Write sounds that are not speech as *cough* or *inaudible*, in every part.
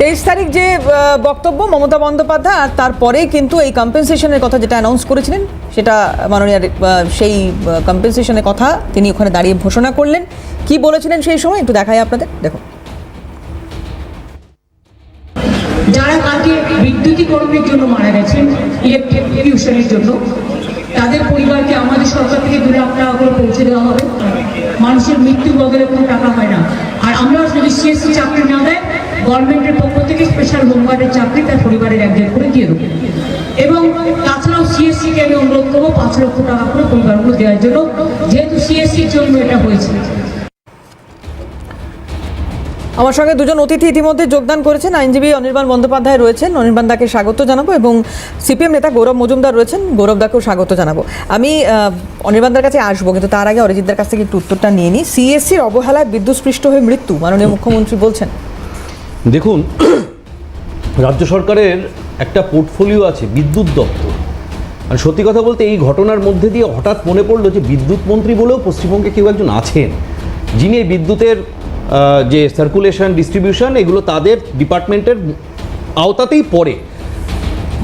তেইশ তারিখ যে বক্তব্য মমতা বন্দ্যোপাধ্যায় আর তারপরেই কিন্তু এই কম্পেনসেশনের কথা যেটা অ্যানাউন্স করেছিলেন, সেটা মাননীয় সেই কম্পেনসেশনের কথা তিনি ওখানে দাঁড়িয়ে ঘোষণা করলেন। কি বলেছিলেন সেই সময় একটু দেখাই আপনাদের। দেখুন। যারা কালকে বিদ্যুতীকরণের জন্য মারা গেছেন ইলেকট্রিফিউশনের জন্য, তাদের পরিবারকে আমাদের সরকার থেকে দু লাখ টাকা করে পৌঁছে দেওয়া হবে। মানুষের মৃত্যু বদলে কোনো টাকা হয় না। আর আমরা যদি সিএসসি চাকরি না দেয় গভর্নমেন্টের পক্ষ থেকে স্পেশাল হোমগার্ডের চাকরি তার পরিবারের একজন করে দিয়ে দেবো। এবং তাছাড়াও সিএসসিকে আমি অনুরোধ করব, পাঁচ লক্ষ টাকা করে পরিবারগুলো দেওয়ার জন্য, যেহেতু সিএসসির জন্য এটা হয়েছে। আমার সঙ্গে দুজন অতিথি ইতিমধ্যে যোগদান করেছেন। আইনজীবী অনির্বাণ বন্দ্যোপাধ্যায় রয়েছেন, অনির্বাণ দাকে স্বাগত জানাব এবং সিপিএম নেতা গৌরব মজুমদার রয়েছেন, গৌরব দাকেও স্বাগত জানাব। আমি অনির্বাণদার কাছে আসব, কিন্তু তার আগে অরিজিৎদার কাছ থেকে একটু উত্তরটা নিয়ে নিই। সিএসসির অবহেলায় বিদ্যুৎস্পৃষ্ট হয়ে মৃত্যু, মাননীয় মুখ্যমন্ত্রী বলছেন। দেখুন, *clears throat* রাজ্য সরকারের একটা পোর্টফোলিও আছে, বিদ্যুৎ দপ্তর। আর সত্যি কথা বলতে এই ঘটনার মধ্যে দিয়ে হঠাৎ মনে পড়ল যে বিদ্যুৎ মন্ত্রী বলেও পশ্চিমবঙ্গে কেউ একজন আছেন, যিনি এই বিদ্যুতের যে সার্কুলেশন ডিস্ট্রিবিউশন এগুলো তাদের ডিপার্টমেন্টের আওতাতেই পড়ে।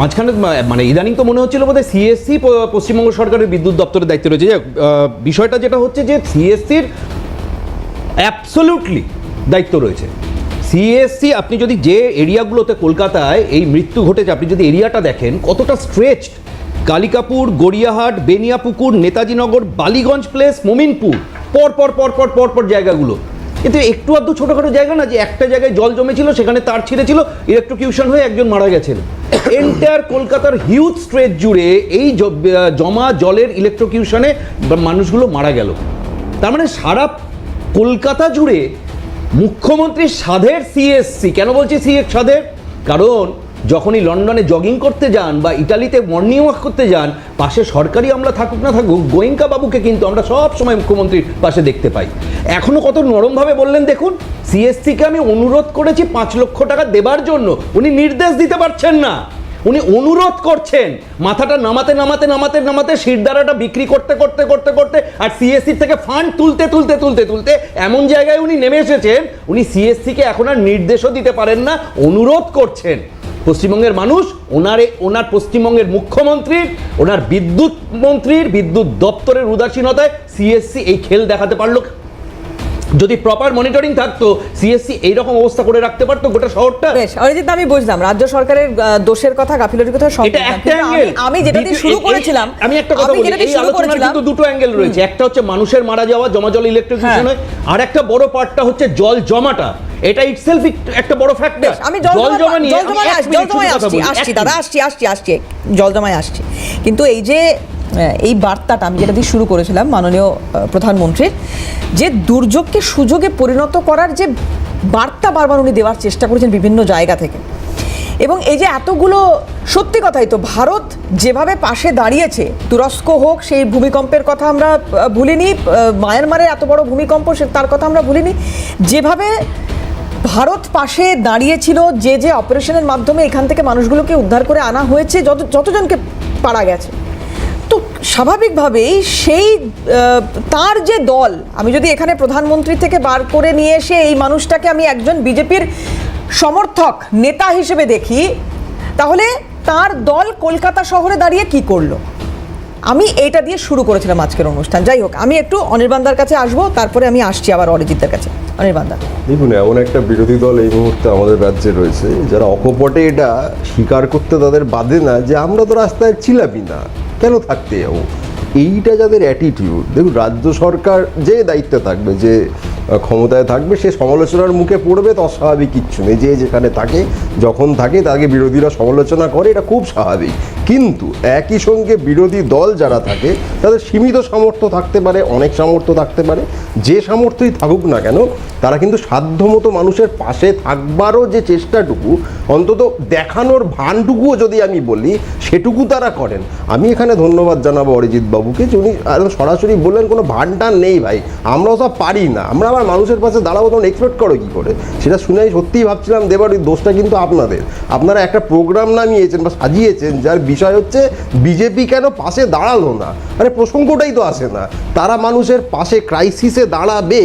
মাঝখানে মানে ইদানিং তো মনে হচ্ছিল বোধহয় সিএসসি পশ্চিমবঙ্গ সরকারের বিদ্যুৎ দপ্তরের দায়িত্বে রয়েছে। যে বিষয়টা যেটা হচ্ছে যে সিএসসির অ্যাবসোলুটলি দায়িত্ব রয়েছে। সিএসসি আপনি যদি যে এরিয়াগুলোতে কলকাতায় এই মৃত্যু ঘটেছে, আপনি যদি এরিয়াটা দেখেন, কতটা স্ট্রেচড কালিকাপুর, গড়িয়াহাট, বেনিয়াপুকুর, নেতাজিনগর, বালিগঞ্জ প্লেস মোমিনপুর। পর পর পর পর পর পর জায়গাগুলো। কিন্তু একটু আধটু ছোটোখাটো জায়গা না, যে একটা জায়গায় জল জমেছিল, সেখানে তার ছিঁড়েছিল ইলেকট্রিকিউশন হয়ে একজন মারা গেছেন। *coughs* এন্টায়ার কলকাতার হিউজ স্ট্রেচ জুড়ে এই জমা জলের ইলেকট্রিকিউশনে মানুষগুলো মারা গেল। তার মানে সারা কলকাতা জুড়ে মুখ্যমন্ত্রী সাধের সিএসসি কেন বলছি সিএস সাধের? কারণ যখনই লন্ডনে জগিং করতে যান বা ইটালিতে মর্নিং ওয়াক করতে যান, পাশে সরকারি আমলা থাকুক না থাকুক, গোয়েঙ্কা বাবুকে কিন্তু আমরা সব সময় মুখ্যমন্ত্রীর পাশে দেখতে পাই। এখনও কত নরমভাবে বললেন দেখুন সিএসসিকে আমি অনুরোধ করেছি পাঁচ লক্ষ টাকা দেবার জন্য। উনি নির্দেশ দিতে পারছেন না। উনি অনুরোধ করছেন, মাথাটা নামাতে নামাতে নামাতে নামাতে শিরদারাটা বিক্রি করতে করতে করতে করতে আর সিএসসি থেকে ফান্ড তুলতে তুলতে তুলতে তুলতে এমন জায়গায় উনি নেমে এসেছেন, উনি সিএসসিকে এখন আর নির্দেশও দিতে পারেন না, অনুরোধ করছেন। পশ্চিমবঙ্গের মানুষ, ওনারে, ওনার পশ্চিমবঙ্গের মুখ্যমন্ত্রীর ওনার বিদ্যুৎ মন্ত্রীর বিদ্যুৎ দপ্তরের উদাসীনতায় সিএসসি এই খেল দেখাতে পারল যদি প্রপার মনিটরিং থাকতো সিএসসি এইরকম অবস্থা করে রাখতে পারতো গোটা শহরটা? বেশ অরিজিৎ আমি বুঝলাম রাজ্য সরকারের দোষের কথা গাফিলতির কথা সব এটা একটা আমি- অ্যাঙ্গেল আমি যেটা দিয়ে শুরু করেছিলাম আমি একটা কথা বলি এই আলোচনার কিন্তু দুটো অ্যাঙ্গেল রয়েছে। একটা হচ্ছে মানুষের মারা যাওয়া জমা জল ইলেকট্রিফিকেশন হ্যাঁ। আর একটা বড় পার্টটা হচ্ছে জল জমাটা। এটা ইটসেলফ একটা বড় ফ্যাক্টর আমি জল জমা নিয়ে জল জমায় আসছি আসছি দাদা আসছি আসছি আসছি জল জমায় আসছি। কিন্তু এই যে এই বার্তাটা আমি যেটা দিয়ে শুরু করেছিলাম মাননীয় প্রধানমন্ত্রীর, যে দুর্যোগকে সুযোগে পরিণত করার যে বার্তা বারবার উনি দেওয়ার চেষ্টা করেছেন বিভিন্ন জায়গা থেকে। এবং এই যে এতগুলো, সত্যি কথাই তো ভারত যেভাবে পাশে দাঁড়িয়েছে, তুরস্ক হোক, সেই ভূমিকম্পের কথা আমরা ভুলিনি মায়ানমারের এত বড় ভূমিকম্প, সে তার কথা আমরা ভুলিনি। যেভাবে ভারত পাশে দাঁড়িয়েছিল, যে যে অপারেশনের মাধ্যমে এখান থেকে মানুষগুলোকে উদ্ধার করে আনা হয়েছে, যত, যতজনকে পারা গেছে স্বাভাবিকভাবেই সেই তার যে দল, আমি যদি এখানে প্রধানমন্ত্রী থেকে বার করে নিয়ে এসে এই মানুষটাকে আমি একজন বিজেপির সমর্থক, নেতা হিসেবে দেখি, তাহলে তার দল কলকাতা শহরে দাঁড়িয়ে কি করল? আমি এটা দিয়ে শুরু করেছিলাম আজকের অনুষ্ঠান। যাই হোক, আমি একটু অনির্বাণদার কাছে আসব, তারপরে আমি আসছি আবার অরিজিতের কাছে। অনির্বাণদা দেখুন, এমন একটা বিরোধী দল এই মুহূর্তে আমাদের রাজ্যে রয়েছে, যারা অকপটে এটা স্বীকার করতে তাদের বাধে না যে আমরা তো রাস্তায় ছিলামই না। কেন থাকতে যাব এইটা যাদের অ্যাটিটিউড দেখুন, রাজ্য সরকার যে দায়িত্বে থাকবে, যে ক্ষমতায় থাকবে, সে সমালোচনার মুখে পড়বে তো অস্বাভাবিক কিচ্ছু নেই। যে যেখানে থাকে, যখন থাকে, তাকে বিরোধীরা সমালোচনা করে, এটা খুব স্বাভাবিক। কিন্তু একই সঙ্গে বিরোধী দল যারা থাকে, তাদের সীমিত সামর্থ্য থাকতে পারে, অনেক সামর্থ্য থাকতে পারে। যে সামর্থ্যই থাকুক না কেন, তারা কিন্তু সাধ্যমতো মানুষের পাশে থাকবারও যে চেষ্টাটুকু, অন্তত দেখানোর ভানটুকুও যদি আমি বলি, সেটুকু তারা করেন। আমি এখানে ধন্যবাদ জানাব অরিজিৎ বাবুকে যে উনি সরাসরি বললেন, কোনো ভানটান নেই ভাই আমরাও সব পারি না। আমরা আবার মানুষের পাশে দাঁড়াবো, তখন এক্সপেক্ট করো কী করে? সেটা শুনেই সত্যিই ভাবছিলাম, দেবার ওই দোষটা কিন্তু আপনাদের। আপনারা একটা প্রোগ্রাম নামিয়েছেন বা সাজিয়েছেন, যার বিষয় হচ্ছে বিজেপি কেন পাশে দাঁড়াল না? আরে প্রসঙ্গটাই তো আসে না। তারা মানুষের পাশে ক্রাইসিসে দাঁড়াবে,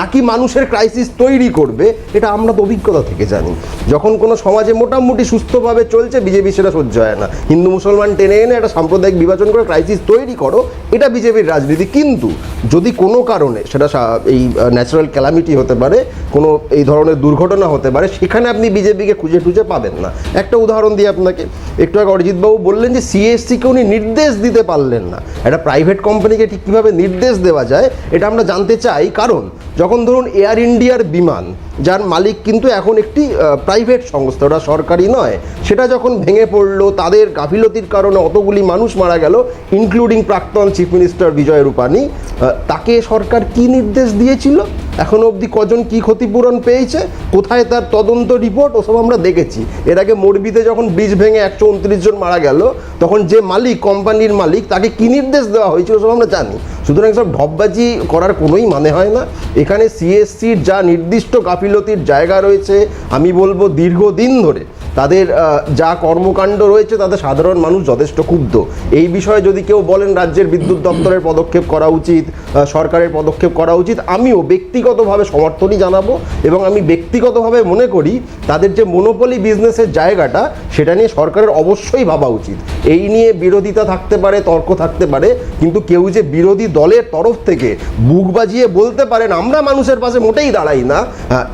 নাকি মানুষের ক্রাইসিস তৈরি করবে? এটা আমরা তো অভিজ্ঞতা থেকে জানি। যখন কোনো সমাজে মোটামুটি সুস্থভাবে চলছে, বিজেপি সেটা সহ্য হয় না। হিন্দু মুসলমান টেনে এনে একটা সাম্প্রদায়িক বিভাজন করে ক্রাইসিস তৈরি করো, এটা বিজেপির রাজনীতি। কিন্তু যদি কোনো কারণে, সেটা এই ন্যাচারাল ক্যালামিটি হতে পারে, কোনো এই ধরনের দুর্ঘটনা হতে পারে, সেখানে আপনি বিজেপিকে খুঁজে টুজে পাবেন না। একটা উদাহরণ দিই আপনাকে, একটু আগে অরিজিৎবাবু বললেন যে সিএসসিকে উনি নির্দেশ দিতে পারলেন না। একটা প্রাইভেট কোম্পানিকে ঠিক কীভাবে নির্দেশ দেওয়া যায়, এটা আমরা জানতে চাই। কারণ, যখন ধরুন এয়ার ইন্ডিয়ার বিমান, যার মালিক কিন্তু এখন একটি প্রাইভেট সংস্থা, ওটা সরকারি নয়, সেটা যখন ভেঙে পড়ল, তাদের গাফিলতির কারণে অতগুলি মানুষ মারা গেল ইনক্লুডিং প্রাক্তন চিফ মিনিস্টার বিজয় রূপানি তাকে সরকার কি নির্দেশ দিয়েছিল? এখনও অবধি কজন কি ক্ষতিপূরণ পেয়েছে, কোথায় তার তদন্ত রিপোর্ট, ওসব আমরা দেখেছি। এর আগে মোরবিতে যখন ব্রিজ ভেঙে একশো উনত্রিশ জন মারা গেল, তখন যে মালিক, কোম্পানির মালিক, তাকে কী নির্দেশ দেওয়া হয়েছে ওসব আমরা জানি। সুতরাং সব ঢপবাজি করার কোনোই মানে হয় না। এখানে সিএসসির যা নির্দিষ্ট গাফিলতির জায়গা রয়েছে, আমি বলব দীর্ঘদিন ধরে তাদের যা কর্মকাণ্ড রয়েছে তাতে সাধারণ মানুষ যথেষ্ট ক্ষুব্ধ। এই বিষয়ে যদি কেউ বলেন রাজ্যের বিদ্যুৎ দপ্তরের পদক্ষেপ করা উচিত সরকারের পদক্ষেপ করা উচিত, আমিও ব্যক্তিগতভাবে সমর্থনই জানাব এবং আমি ব্যক্তিগতভাবে মনে করি তাদের যে মনোপলি বিজনেসের জায়গাটা, সেটা নিয়ে সরকারের অবশ্যই ভাবা উচিত। এই নিয়ে বিরোধিতা থাকতে পারে, তর্ক থাকতে পারে, কিন্তু কেউ যে বিরোধী দলের তরফ থেকে বুক বাজিয়ে বলতে পারেন, আমরা মানুষের পাশে মোটেই দাঁড়াই না।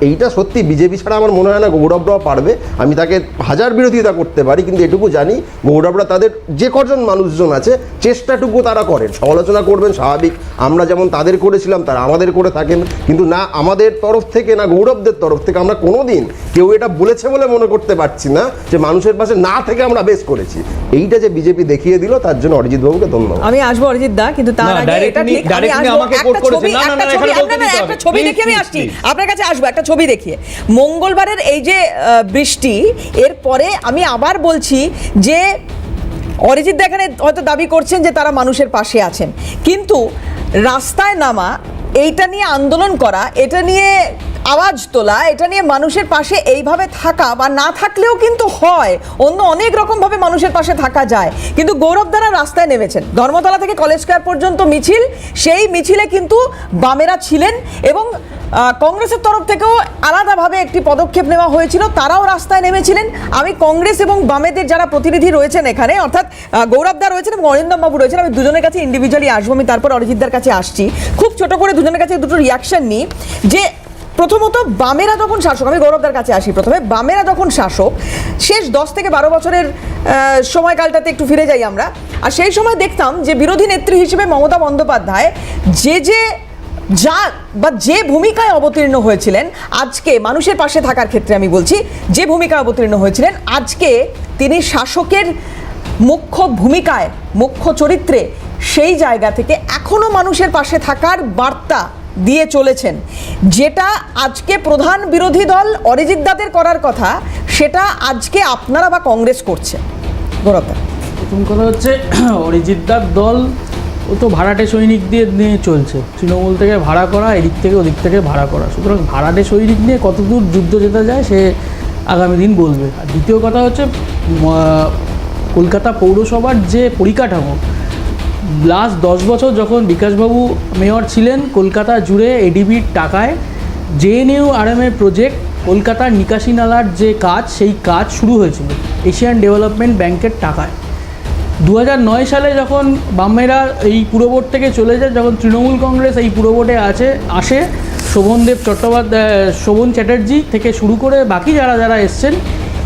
এইটা সত্যি, বিজেপি ছাড়া আমার মনে হয় না, গৌরবরাও পারবে। আমি তাকে হাজার বিরোধিতা করতে পারি কিন্তু এটুকু জানি গৌরবরা তাদের যে কজন মানুষজন আছে চেষ্টাটুকু তারা করেন। সমালোচনা করবেন স্বাভাবিক। আমরা যেমন তাদের করেছিলাম তারা আমাদের করে থাকেন। কিন্তু না আমাদের তরফ থেকে না গৌরবদের তরফ থেকে আমরা কোনোদিন কেউ এটা বলেছে বলে মনে করতে পারছি না যে মানুষের পাশে না থেকে আমরা বেশ করেছি। এইটা যে বিজেপি দেখিয়ে দিল তার জন্য অরিজিৎ বাবুকে ধন্যবাদ। আমি আসব অরিজিৎ দা কিন্তু তার আগে এটা ঠিক আমি আসব একটা ছবি না, না, একটা ছবি আপনার একটা ছবি দেখে আমি আসছি। আপনার কাছে আসব একটা ছবি দেখিয়ে মঙ্গলবারের এই যে বৃষ্টি এরপরে আমি আবার বলছি যে অরিজিৎ দা এখানে হয়তো দাবি করছেন যে তারা মানুষের পাশে আছেন। কিন্তু রাস্তায় নামা, এইটা নিয়ে আন্দোলন করা, এটা নিয়ে আওয়াজ তোলা, এটা নিয়ে মানুষের পাশে এইভাবে থাকা বা না থাকলেও কিন্তু হয়। অন্য অনেক রকমভাবে মানুষের পাশে থাকা যায়। কিন্তু গৌরব দ্বারা রাস্তায় নেমেছেন। ধর্মতলা থেকে কলেজ স্কোয়ার পর্যন্ত মিছিল, সেই মিছিলে কিন্তু বামেরা ছিলেন এবং কংগ্রেসের তরফ থেকেও আলাদাভাবে একটি পদক্ষেপ নেওয়া হয়েছিল। তারাও রাস্তায় নেমেছিলেন। আমি কংগ্রেস এবং বামেদের যারা প্রতিনিধি রয়েছেন এখানে, অর্থাৎ গৌরবদা রয়েছেন এবং অরিন্দম বাবু রয়েছেন, আমি দুজনের কাছে ইন্ডিভিজুয়ালি আসব, আমি তারপর অরিজিৎদার কাছে আসছি। খুব ছোট করে দুজনের কাছে দুটো রিয়াকশন নিই যে প্রথমত, বামেরা যখন শাসক, আমি গৌরবদার কাছে আসি প্রথমে, বামেরা যখন শাসক, শেষ দশ থেকে বারো বছরের সময়কালটাতে একটু ফিরে যাই আমরা। আর সেই সময় দেখতাম যে বিরোধী নেত্রী হিসেবে মমতা বন্দ্যোপাধ্যায় যে যে যা বা যে ভূমিকায় অবতীর্ণ হয়েছিলেন, আজকে মানুষের পাশে থাকার ক্ষেত্রে আমি বলছি, যে ভূমিকায় অবতীর্ণ হয়েছিলেন, আজকে তিনি শাসকের মুখ্য ভূমিকায়, মুখ্য চরিত্রে সেই জায়গা থেকে এখনও মানুষের পাশে থাকার বার্তা দিয়ে চলেছেন। যেটা আজকে প্রধান বিরোধী দল অরিজিৎ দাদের করার কথা, সেটা আজকে আপনারা বা কংগ্রেস করছে। গৌরবদা প্রথম কথা হচ্ছে *clears throat* অরিজিৎদার দল, ও তো ভাড়াটে সৈনিক দিয়ে নিয়ে চলছে। তৃণমূল থেকে ভাড়া করা, এদিক থেকে ওদিক থেকে ভাড়া করা। সুতরাং ভাড়াটে সৈনিক নিয়ে কতদূর যুদ্ধ যেতে যায়, সে আগামী দিন বলবে। আর দ্বিতীয় কথা হচ্ছে কলকাতা পৌরসভার যে পরিকাঠামো লাস্ট দশ বছর যখন বিকাশবাবু মেয়র ছিলেন, কলকাতা জুড়ে এডিবির টাকায় জেএনইউ আরএমএ প্রজেক্ট কলকাতার নিকাশি নালার যে কাজ, সেই কাজ শুরু হয়েছিল এশিয়ান ডেভেলপমেন্ট ব্যাংকের টাকায়। দু সালে যখন বামেরা এই পুরবোর্ড থেকে চলে যায়, যখন তৃণমূল কংগ্রেস এই পুরবোর্ডে আছে, আসে, শোভনদেব চট্টোপাধ্যায়, শোভন চ্যাটার্জি থেকে শুরু করে বাকি যারা যারা এসছেন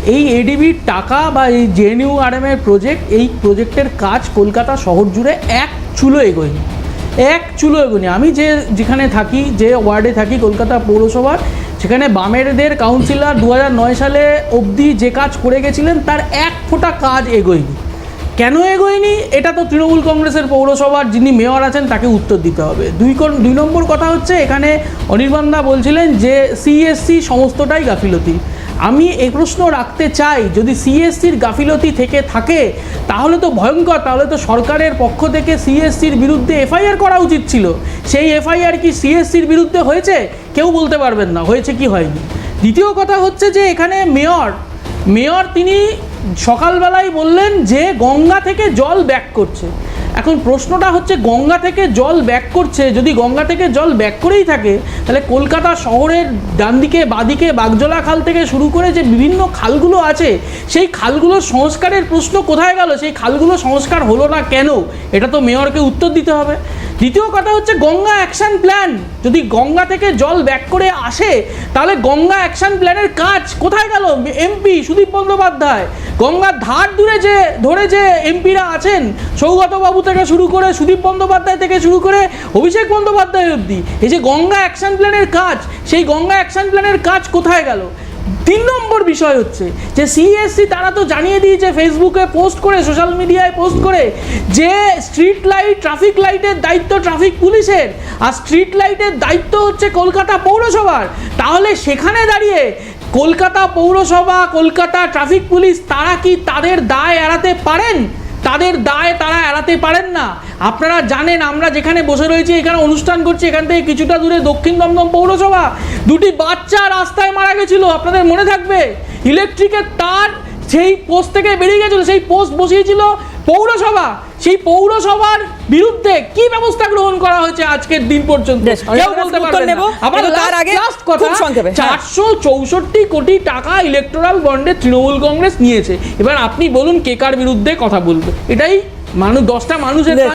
এই এডিবির টাকা বা এই জেএনইউ আরএমের প্রজেক্ট এই প্রজেক্টের কাজ কলকাতা শহর জুড়ে এক চুলো এগোয়নি। এক চুলো এগোয়নি। আমি যে যেখানে থাকি, যে ওয়ার্ডে থাকি, কলকাতা পৌরসভার, সেখানে বামেরদের কাউন্সিলর দু সালে অবধি যে কাজ করে গেছিলেন, তার এক ফোঁটা কাজ এগোয়নি। কেন এগোয়নি? এটা তো তৃণমূল কংগ্রেসের পৌরসভার যিনি মেয়র আছেন, তাকে উত্তর দিতে হবে। দুই দুই নম্বর কথা হচ্ছে, এখানে অনির্বাণ দা বলছিলেন যে সিএসসি সমস্তটাই গাফিলতি। আমি এই প্রশ্ন রাখতে চাই, যদি সিএসসির গাফিলতি থেকে থাকে, তাহলে তো ভয়ঙ্কর, তাহলে তো সরকারের পক্ষ থেকে সিএসসির বিরুদ্ধে এফআইআর করা উচিত ছিল। সেই এফআইআর কি সিএসসির বিরুদ্ধে হয়েছে? কেউ বলতে পারবেন না, হয়েছে কি হয়নি। দ্বিতীয় কথা হচ্ছে যে, এখানে মেয়র মেয়র তিনি সকালবেলায় বললেন যে, গঙ্গা থেকে জল ব্যাক করছে। এখন প্রশ্নটা হচ্ছে, গঙ্গা থেকে জল ব্যাক করছে। যদি গঙ্গা থেকে জল ব্যাক করেই থাকে, তাহলে কলকাতা শহরের ডান দিকে বাদিকে, বাগজলা খাল থেকে শুরু করে যে বিভিন্ন খালগুলো আছে, সেই খালগুলো সংস্কারের প্রশ্ন কোথায় গেল? সেই খালগুলো সংস্কার হলো না কেন? এটা তো মেয়রকে উত্তর দিতে হবে। দ্বিতীয় কথা হচ্ছে গঙ্গা অ্যাকশন প্ল্যান যদি গঙ্গা থেকে জল ব্যাক করে আসে, তাহলে গঙ্গা অ্যাকশন প্ল্যানের কাজ কোথায় গেল? এমপি সুদীপ বন্দ্যোপাধ্যায়। গঙ্গার ধার দূরে যে, ধরে যে এমপিরা আছেন সৌগতবাবু থেকে শুরু করে, সুদীপ বন্দ্যোপাধ্যায় থেকে শুরু করে, অভিষেক বন্দ্যোপাধ্যায় অবধি, এই যে গঙ্গা অ্যাকশন প্ল্যানের কাজ, সেই গঙ্গা অ্যাকশন প্ল্যানের কাজ কোথায় গেল? তিন নম্বর বিষয় হচ্ছে যে সিএসসি তারা তো জানিয়ে দিয়েছে ফেসবুকে পোস্ট করে সোশ্যাল মিডিয়ায় পোস্ট করে যে স্ট্রিট লাইট ট্রাফিক লাইটের দায়িত্ব ট্রাফিক পুলিশের। আর স্ট্রিট লাইটের দায়িত্ব হচ্ছে কলকাতা পৌরসভার। তাহলে সেখানে দাঁড়িয়ে কলকাতা পৌরসভা, কলকাতা ট্রাফিক পুলিশ তারা কি তাদের দায় এড়াতে পারেন? তাদের দায় তারা এড়াতে পারেন না। আপনারা জানেন, আমরা যেখানে বসে রয়েছি, এখানে অনুষ্ঠান করছি, এখান থেকে কিছুটা দূরে দক্ষিণ দমদম পৌরসভা। দুটি বাচ্চা রাস্তায় মারা গেছিল, আপনাদের মনে থাকবে? ইলেকট্রিকের তার সেই পোস্ট থেকে বেরিয়ে গেছিল, সেই পোস্ট বসিয়েছিল। পৌরসভা সেই পৌরসভার বিরুদ্ধে কি ব্যবস্থা গ্রহণ করা হয়েছে আজকের দিন পর্যন্ত কেউ বলতে পারবেন না। আবার তার আগে লাস্ট কথা সংক্ষেপে, হ্যাঁ। চারশো চৌষট্টি কোটি টাকা ইলেকটোরাল বন্ডে তৃণমূল কংগ্রেস নিয়েছে এবার আপনি বলুন কে কার বিরুদ্ধে কথা বলবে এটাই মানুষ দশটা মানুষের।